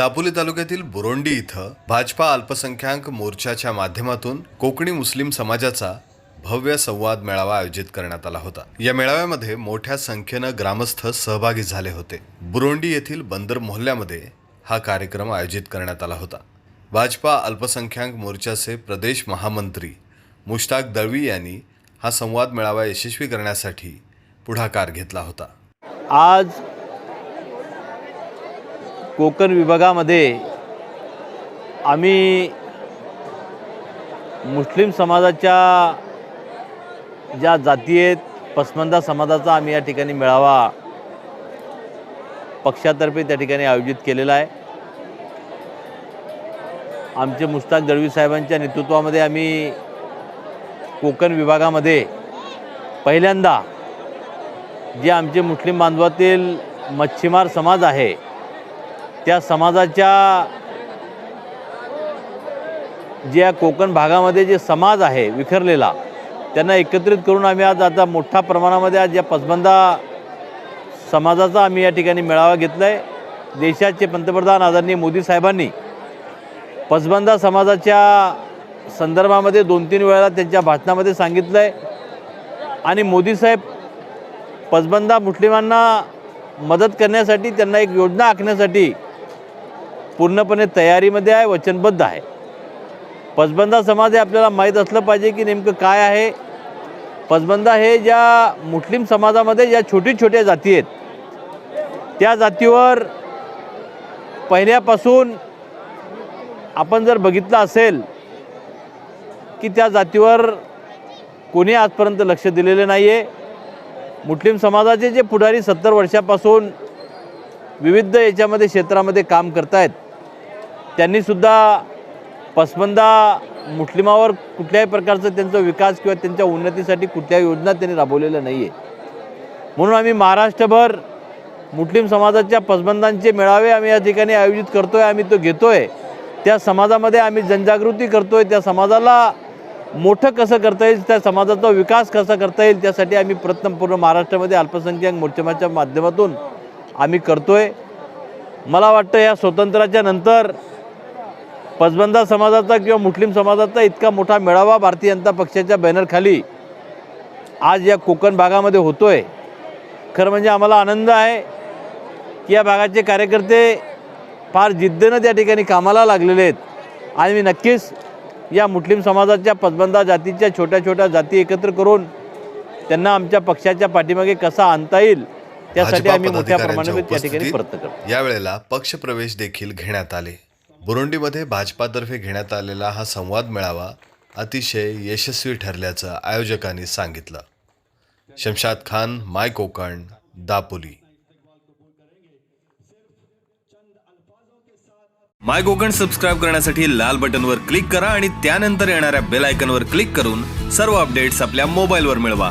दापोली तालुक्यातील बुरोंडी इथं भाजपा अल्पसंख्याक मोर्चाच्या माध्यमातून कोकणी मुस्लिम समाजाचा भव्य संवाद मेळावा आयोजित करण्यात आला होता. या मेळाव्यामध्ये मोठ्या संख्येनं ग्रामस्थ सहभागी झाले होते. बुरोंडी येथील बंदर मोहल्ल्यामध्ये हा कार्यक्रम आयोजित करण्यात आला होता. भाजपा अल्पसंख्याक मोर्चाचे प्रदेश महामंत्री मुश्ताक दळवी यांनी हा संवाद मेळावा यशस्वी करण्यासाठी पुढाकार घेतला होता. आज कोकण विभागामध्ये आम्ही मुस्लिम समाजाच्या ज्या जाती आहेत पसमंदा समाजाचा आम्ही या ठिकाणी मेळावा पक्षातर्फे त्या ठिकाणी आयोजित केलेला आहे. आमचे मुस्ताक दळवी साहेबांच्या नेतृत्वामध्ये आम्ही कोकण विभागामध्ये पहिल्यांदा जे आमचे मुस्लिम बांधवातील मच्छीमार समाज आहे त्या समाजाच्या ज्या कोकण भागामध्ये जे समाज आहे विखरलेला त्यांना एकत्रित करून आम्ही आज आता मोठ्या प्रमाणामध्ये आज या पसबंदा समाजाचा आम्ही या ठिकाणी मेळावा घेतला आहे देशाचे पंतप्रधान आदरणीय मोदी साहेबांनी पसबंदा समाजाच्या संदर्भामध्ये दोन तीन वेळा त्यांच्या भाषणामध्ये सांगितलं आहे आणि मोदी साहेब पसबंदा मुस्लिमांना मदत करण्यासाठी त्यांना एक योजना आखण्यासाठी पूर्णपणे तयारीमध्ये आहे वचनबद्ध आहे. पसबंदा समाज हे आपल्याला माहीत असलं पाहिजे की नेमकं काय आहे. पसबंदा हे ज्या मुस्लिम समाजामध्ये ज्या छोटी छोट्या जाती आहेत त्या जातीवर पहिल्यापासून आपण जर बघितलं असेल की त्या जातीवर कोणी आजपर्यंत लक्ष दिलेलं नाही आहे मुस्लिम समाजाचे जे पुढारी सत्तर वर्षापासून विविध याच्यामध्ये क्षेत्रामध्ये काम करत आहेत त्यांनीसुद्धा पसमंदा मुस्लिमावर कुठल्याही प्रकारचं त्यांचा विकास किंवा त्यांच्या उन्नतीसाठी कुठल्याही योजना त्यांनी राबवलेल्या नाही आहे म्हणून आम्ही महाराष्ट्रभर मुस्लिम समाजाच्या पसबंदांचे मेळावे आम्ही या ठिकाणी आयोजित करतो आहे आम्ही तो घेतो आहे त्या समाजामध्ये आम्ही जनजागृती करतो आहे त्या समाजाला मोठं कसं करता येईल त्या समाजाचा विकास कसा करता येईल त्यासाठी आम्ही प्रथम पूर्ण महाराष्ट्रामध्ये अल्पसंख्याक मोर्चाच्या माध्यमातून आम्ही करतो आहे मला वाटतं या स्वातंत्र्याच्या नंतर पसबंदा समाजाचा किंवा मुस्लिम समाजाचा इतका मोठा मेळावा भारतीय जनता पक्षाच्या बॅनरखाली आज या कोकण भागामध्ये होतो आहे खरं म्हणजे आम्हाला आनंद आहे की या भागाचे कार्यकर्ते फार जिद्दीनं त्या ठिकाणी कामाला लागलेले आहेत. आणि मी नक्कीच या मुस्लिम समाजाच्या पसबंदा जातीच्या छोट्या छोट्या जाती एकत्र करून त्यांना आमच्या पक्षाच्या पाठीमागे कसा आणता येईल त्यासाठी आम्ही मोठ्या प्रमाणात त्या ठिकाणी प्रयत्न करतो यावेळेला पक्षप्रवेश देखील घेण्यात आले. बुरुंडीमध्ये भाजपातर्फे घेण्यात आलेला हा संवाद मेळावा अतिशय यशस्वी ठरल्याचं आयोजकांनी सांगितलं. Shamshad Khan my Konkan Dapoli. My Konkan subscribe करण्यासाठी लाल बटनवर क्लिक करा आणि त्यानंतर येणाऱ्या बेल आयकनवर क्लिक करून सर्व अपडेट्स आपल्या मोबाईलवर मिळवा.